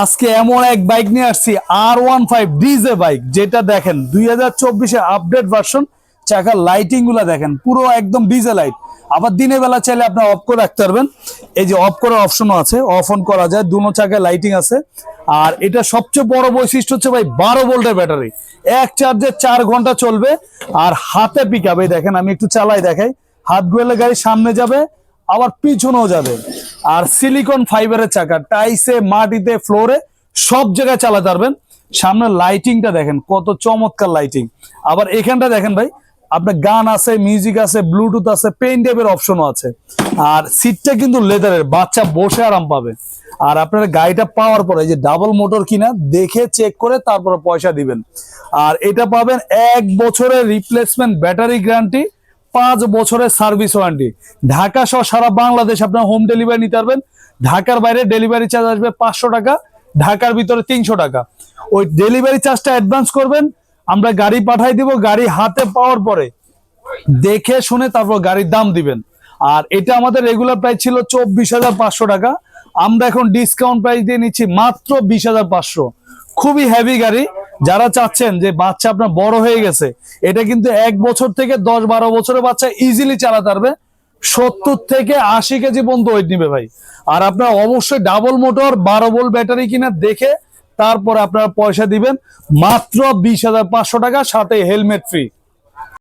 আজকে এমন এক বাইক নিয়ে আসছি আর ওয়ান ফাইভ ডিজে বাইক যেটা দেখেন দুই হাজার চব্বিশে আপডেট ভার্সন চাকার লাইটিংগুলা দেখেন, পুরো একদম ডিজে লাইট আবার দিনের বেলা চাইলে আপনি অফ করে রাখতে পারবেন। এই যে অফ করার অপশনও আছে অফ অন করা যায়, দুনো চাকায় লাইটিং আছে। আর এটা সবচেয়ে বড় বৈশিষ্ট্য হচ্ছে ভাই, বারো ভোল্টের ব্যাটারি। এক চার্জে চার ঘণ্টা চলবে, আর হাতে পিক দেখেন, আমি একটু চালাই দেখাই। হাত গুয়েলে গাড়ি সামনে যাবে, আবার পিছনেও যাবে। আর সিলিকন ফাইবারের চাকা টাইসে মাটিতে ফ্লোরে সব জায়গায় চালাতে পারবেন। সামনে লাইটিংটা দেখেন, কত চমৎকার লাইটিং আবার এখানটা দেখেন ভাই, আপনার গান আছে মিউজিক আছে ব্লুটুথ আছে পেন টেপের অপশনও আছে। আর সিটটা কিন্তু লেদারের বাচ্চা বসে আরাম পাবে। আর আপনার গাড়িটা পাওয়ার পরে যে ডাবল মোটর কিনা, দেখে চেক করে তারপরে পয়সা দিবেন। আর এটা পাবেন এক বছরের রিপ্লেসমেন্ট ব্যাটারি গ্যারান্টি পাঁচ বছরের সার্ভিস ওয়ারেন্টি। ঢাকা সহ সারা বাংলাদেশ আপনার হোম ডেলিভারি নিতে পারবেন। ঢাকার বাইরে ডেলিভারি চার্জ আসবে পাঁচশো টাকা, ঢাকার ভিতরে তিনশো টাকা। ওই ডেলিভারি চার্জটা অ্যাডভান্স করবেন, আমরা গাড়ি পাঠাই দিব, গাড়ি হাতে পাওয়ার পরে দেখে শুনে তারপর গাড়ির দাম দিবেন। আর এটা আমাদের রেগুলার প্রাইস ছিল চব্বিশ হাজার পাঁচশো টাকা। আমরা এখন ডিসকাউন্ট প্রাইস দিয়ে নিচ্ছি মাত্র বিশ হাজার পাঁচশো। খুবই হেভি গাড়ি। যারা চাচ্ছেন যে বাচ্চা আপনার বড় হয়ে গেছে, এটা কিন্তু এক বছর থেকে দশ বারো বছরের বাচ্চা ইজিলি চালাতে পারবে। সত্তর থেকে আশি কেজি পর্যন্ত ওয়েট নিবে ভাই। আর আপনার অবশ্যই ডাবল মোটর বারো বোল ব্যাটারি কিনা দেখে তারপর আপনারা পয়সা দিবেন। মাত্র বিশ হাজার পাঁচশো টাকা, সাথে হেলমেট ফ্রি